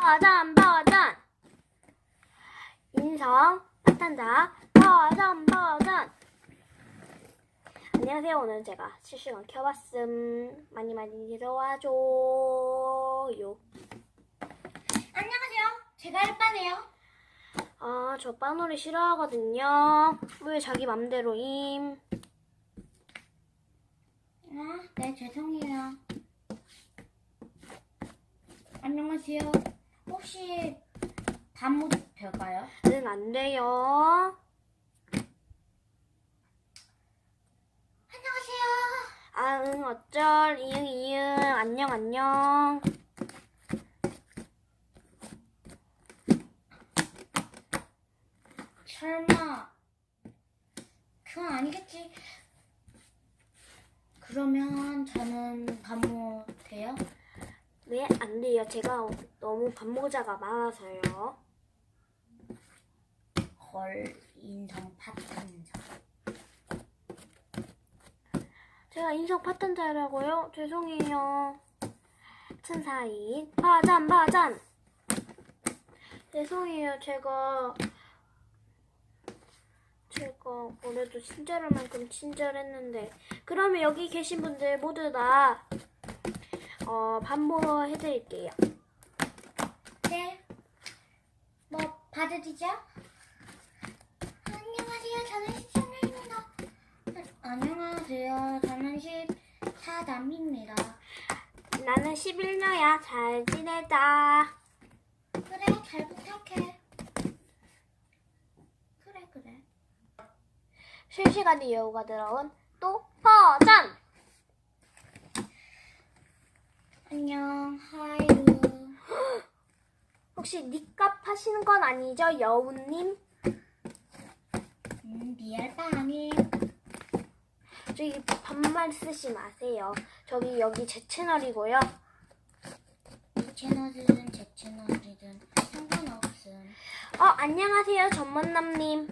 버전 버전 인성 파탄자 버전 버전 안녕하세요 오늘 제가 실시간 켜봤음 많이 많이 들어와줘요 안녕하세요. 제가 헬빠네요. 아저 빠놀이 싫어하거든요 왜 자기 맘대로임 아, 네, 죄송해요. 안녕하세요. 혹시 반모 될까요? 응 안돼요 안녕하세요. 아 응 어쩔 이응 이응 안녕 안녕 설마 그건 아니겠지. 그러면 저는 반모 돼요? 네 안돼요 제가 너무 반모자가 많아서요 헐 인성 파탄자. 제가 인성 파탄자라고요? 죄송해요. 천사인 파잔 파잔. 죄송해요. 제가 제가 올해도 친절할 만큼 친절했는데 그러면 여기 계신 분들 모두 다 어, 반모 해드릴게요. 네. 뭐 받으시죠? 안녕하세요. 저는 시청자입니다. 안녕하세요. 저는 14남입니다. 나는 11년야 잘 지내자. 그래, 잘 부탁해. 그래, 그래. 실시간에 여우가 들어온 또 버전. 안녕, 하이루. 혹시 니값 하시는 건 아니죠, 여우님? 음, 아님. 저기 반말 쓰지 마세요. 저기 여기 제 채널이고요. 이 채널이든 제 채널이든 상관없음. 어 안녕하세요 전문남님.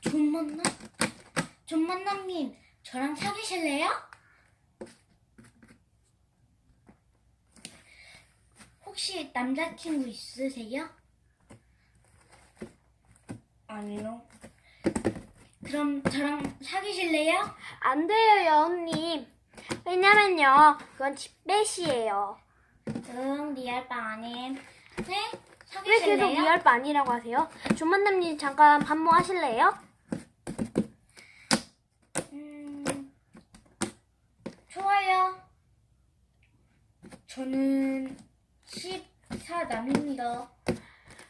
존만남? 존만남님, 저랑 사귀실래요? 혹시 남자친구 있으세요? 아니요. 그럼 저랑 사귀실래요? 안 돼요 여우님. 왜냐면요 그건 집배시예요. 응, 리알바 아님. 네? 왜 계속 사귀실래요? 리얼바 아니라고 하세요? 전문남님 잠깐 반모하실래요? 음, 좋아요. 저는 14남입니다.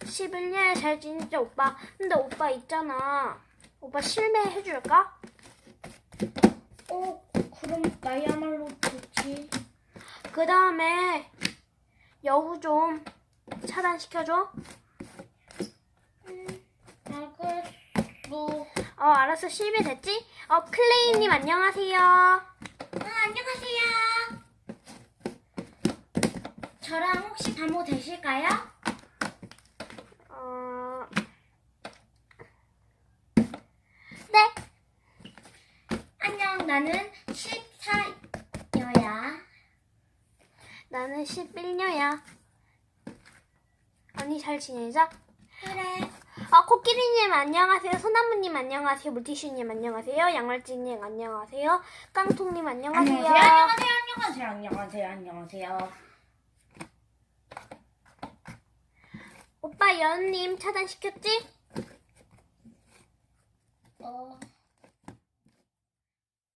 11년에 잘 지내자 오빠. 근데 오빠 있잖아. 오빠 실매 해줄까? 어, 그럼 나야말로 좋지. 그 다음에 여우 좀 차단시켜줘. 음, 알겠어. 어 알았어 실비 됐지? 어 클레이님 안녕하세요. 저랑 혹시 반모 되실까요? 어... 네. 안녕, 나는 14여야. 나는 11년이야. 언니 잘 지내자. 그래. 아 코끼리님 안녕하세요. 소나무님 안녕하세요. 물티슈님 안녕하세요. 양말찌님 안녕하세요. 깡통님 안녕하세요. 안녕하세요, 안녕하세요, 안녕하세요, 안녕하세요. 여 은님 차단시켰지? 어,